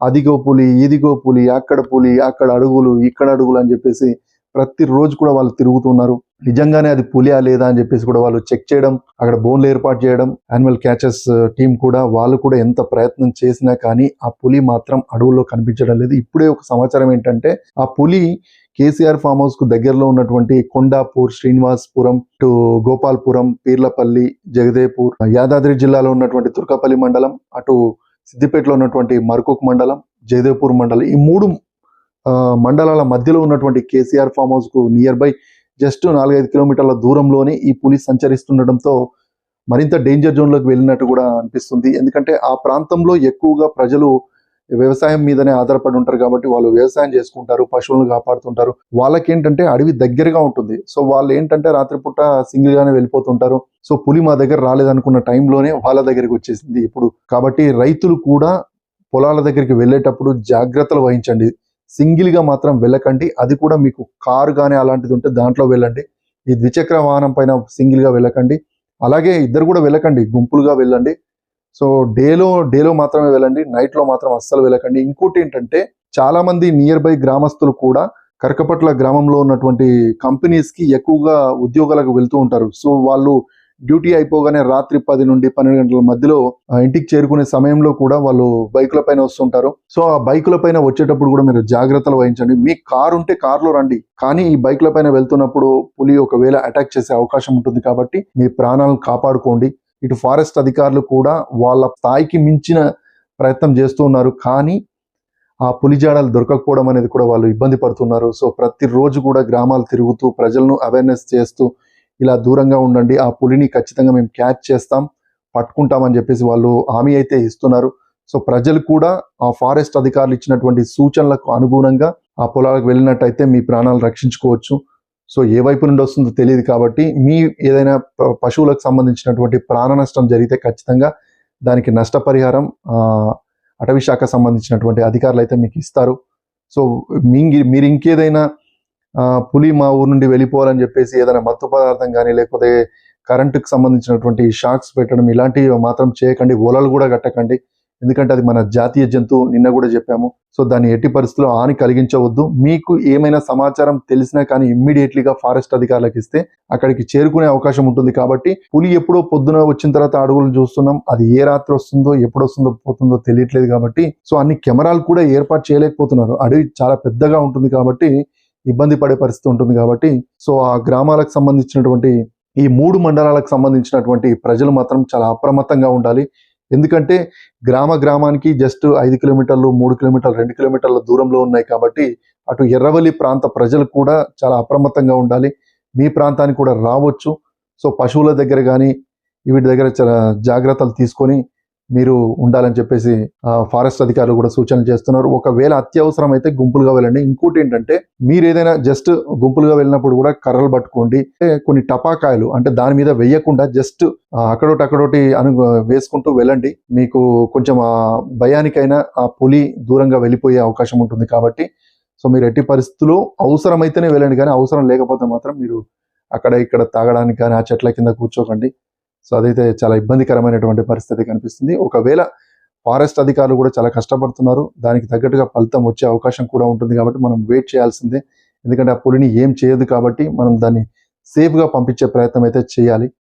అదిగో పులి ఇదిగో పులి అక్కడ పులి అక్కడ అడుగులు ఇక్కడ అడుగులు అని చెప్పేసి ప్రతిరోజు కూడా వాళ్ళు తిరుగుతున్నారు. నిజంగానే అది పులియా లేదా అని చెప్పేసి కూడా వాళ్ళు చెక్ చేయడం అక్కడ బోన్లు ఏర్పాటు చేయడం యానిమల్ క్యాచెస్ టీం కూడా వాళ్ళు కూడా ఎంత ప్రయత్నం చేసినా కానీ ఆ పులి మాత్రం అడవుల్లో కనిపించడం లేదు. ఇప్పుడే ఒక సమాచారం ఏంటంటే ఆ పులి కేసీఆర్ ఫామ్ హౌస్కు దగ్గరలో ఉన్నటువంటి కొండాపూర్ శ్రీనివాస్పురం టు గోపాల్పురం పీర్లపల్లి జగదేపూర్ యాదాద్రి జిల్లాలో ఉన్నటువంటి తుర్కపల్లి మండలం అటు సిద్దిపేటలో ఉన్నటువంటి మర్కుక్ మండలం జయదేవ్పూర్ మండలం. ఈ మూడు ఆ, మండలాల మధ్యలో ఉన్నటువంటి కేసీఆర్ ఫామ్ హౌస్కు నియర్ బై జస్ట్ నాలుగైదు కిలోమీటర్ల దూరంలోనే ఈ పులి సంచరిస్తుండటంతో మరింత డేంజర్ జోన్లోకి వెళ్ళినట్టు కూడా అనిపిస్తుంది. ఎందుకంటే ఆ ప్రాంతంలో ఎక్కువగా ప్రజలు వ్యవసాయం మీదనే ఆధారపడి ఉంటారు కాబట్టి వాళ్ళు వ్యవసాయం చేసుకుంటారు పశువులను కాపాడుతుంటారు. వాళ్ళకి ఏంటంటే అడవి దగ్గరగా ఉంటుంది. సో వాళ్ళు ఏంటంటే రాత్రిపూట సింగిల్ గానే వెళ్ళిపోతుంటారు. సో పులి మా దగ్గర రాలేదనుకున్న టైంలోనే వాళ్ళ దగ్గరికి వచ్చేసింది ఇప్పుడు. కాబట్టి రైతులు కూడా పొలాల దగ్గరికి వెళ్ళేటప్పుడు జాగ్రత్తలు వహించండి. సింగిల్గా మాత్రం వెళ్ళకండి. అది కూడా మీకు కారు కానీ అలాంటిది ఉంటే దాంట్లో వెళ్ళండి. ఈ ద్విచక్ర వాహనం పైన సింగిల్గా వెళ్ళకండి. అలాగే ఇద్దరు కూడా వెళ్ళకండి. గుంపులుగా వెళ్ళండి. సో డేలో డేలో మాత్రమే వెళ్ళండి నైట్లో మాత్రం అస్సలు వెళ్ళకండి. ఇంకోటి ఏంటంటే చాలా మంది నియర్ బై గ్రామస్తులు కూడా కరకపట్ల గ్రామంలో ఉన్నటువంటి కంపెనీస్కి ఎక్కువగా ఉద్యోగాలకు వెళ్తూ ఉంటారు. సో వాళ్ళు డ్యూటీ అయిపోగానే రాత్రి పది నుండి పన్నెండు గంటల మధ్యలో ఇంటికి చేరుకునే సమయంలో కూడా వాళ్ళు బైకుల పైన వస్తుంటారు సో ఆ బైకుల పైన వచ్చేటప్పుడు కూడా మీరు జాగ్రత్తలు వహించండి. మీ కారు ఉంటే కారులో రండి. కానీ ఈ బైకుల పైన వెళ్తున్నప్పుడు పులి ఒకవేళ అటాక్ చేసే అవకాశం ఉంటుంది కాబట్టి మీ ప్రాణాలను కాపాడుకోండి. ఇటు ఫారెస్ట్ అధికారులు కూడా వాళ్ళ స్థాయికి మించిన ప్రయత్నం చేస్తూ ఉన్నారు. కానీ ఆ పులి జాడలు దొరకకపోవడం అనేది కూడా వాళ్ళు ఇబ్బంది పడుతున్నారు. సో ప్రతిరోజు కూడా గ్రామాలు తిరుగుతూ ప్రజలను అవేర్నెస్ చేస్తూ ఇలా దూరంగా ఉండండి. ఆ పులిని ఖచ్చితంగా మేము క్యాచ్ చేస్తాం పట్టుకుంటామని చెప్పేసి వాళ్ళు హామీ అయితే ఇస్తున్నారు. సో ప్రజలు కూడా ఆ ఫారెస్ట్ అధికారులు ఇచ్చినటువంటి సూచనలకు అనుగుణంగా ఆ పొలాలకు వెళ్ళినట్టయితే మీ ప్రాణాలు రక్షించుకోవచ్చు. సో ఏ వైపు నుండి వస్తుందో తెలియదు కాబట్టి మీ ఏదైనా ప- పశువులకు సంబంధించినటువంటి ప్రాణ నష్టం జరిగితే ఖచ్చితంగా దానికి నష్టపరిహారం అటవీ శాఖ సంబంధించినటువంటి అధికారులు అయితే మీకు ఇస్తారు. సో మీ మీరు ఇంకేదైనా పులి మా ఊరు నుండి వెళ్ళిపోవాలని చెప్పేసి ఏదైనా మత్తు పదార్థం కానీ లేకపోతే కరెంటుకు సంబంధించినటువంటి షాక్స్ పెట్టడం ఇలాంటివి మాత్రం చేయకండి. ఓలలు కూడా కట్టకండి. ఎందుకంటే అది మన జాతీయ జంతువు నిన్న కూడా చెప్పాము. సో దాన్ని ఎట్టి పరిస్థితుల్లో హాని కలిగించవద్దు. మీకు ఏమైనా సమాచారం తెలిసినా కానీ ఇమ్మీడియట్లీగా ఫారెస్ట్ అధికారులకు ఇస్తే అక్కడికి చేరుకునే అవకాశం ఉంటుంది. కాబట్టి పులి ఎప్పుడో పొద్దున వచ్చిన తర్వాత అడుగులు చూస్తున్నాం. అది ఏ రాత్రి వస్తుందో ఎప్పుడు వస్తుందో పోతుందో తెలియట్లేదు కాబట్టి. సో అన్ని కెమెరాలు కూడా ఏర్పాటు చేయలేకపోతున్నారు. అడవి చాలా పెద్దగా ఉంటుంది కాబట్టి ఇబ్బంది పడే పరిస్థితి ఉంటుంది కాబట్టి. సో ఆ గ్రామాలకు సంబంధించినటువంటి ఈ మూడు మండలాలకు సంబంధించినటువంటి ప్రజలు మాత్రం చాలా అప్రమత్తంగా ఉండాలి. ఎందుకంటే గ్రామ గ్రామానికి జస్ట్ ఐదు కిలోమీటర్లు మూడు కిలోమీటర్లు రెండు కిలోమీటర్ల దూరంలో ఉన్నాయి కాబట్టి అటు ఎర్రవల్లి ప్రాంత ప్రజలు కూడా చాలా అప్రమత్తంగా ఉండాలి. మీ ప్రాంతానికి కూడా రావచ్చు. సో పశువుల దగ్గర కానీ వీటి దగ్గర చాలా జాగ్రత్తలు తీసుకొని మీరు ఉండాలని చెప్పేసి ఫారెస్ట్ అధికారులు కూడా సూచనలు చేస్తున్నారు. ఒకవేళ అత్యవసరం అయితే గుంపులుగా వెళ్ళండి. ఇంకోటి ఏంటంటే మీరు ఏదైనా జస్ట్ గుంపులుగా వెళ్ళినప్పుడు కూడా కర్రలు పట్టుకోండి. కొన్ని టపాకాయలు అంటే దాని మీద వేయకుండా జస్ట్ అక్కడోటి అక్కడోటి అను వేసుకుంటూ వెళ్ళండి. మీకు కొంచెం ఆ భయానికైనా ఆ పులి దూరంగా వెళ్ళిపోయే అవకాశం ఉంటుంది కాబట్టి. సో మీరు ఎట్టి పరిస్థితుల్లో అవసరమైతేనే వెళ్ళండి. కానీ అవసరం లేకపోతే మాత్రం మీరు అక్కడ ఇక్కడ తాగడానికి కానీ ఆ చెట్ల కింద కూర్చోకండి. సో అదైతే చాలా ఇబ్బందికరమైనటువంటి పరిస్థితి కనిపిస్తుంది. ఒకవేళ ఫారెస్ట్ అధికారులు కూడా చాలా కష్టపడుతున్నారు దానికి తగ్గట్టుగా ఫలితం వచ్చే అవకాశం కూడా ఉంటుంది కాబట్టి మనం వెయిట్ చేయాల్సిందే. ఎందుకంటే ఆ పులిని ఏం చేయదు కాబట్టి మనం దాన్ని సేఫ్గా పంపించే ప్రయత్నం అయితే చేయాలి.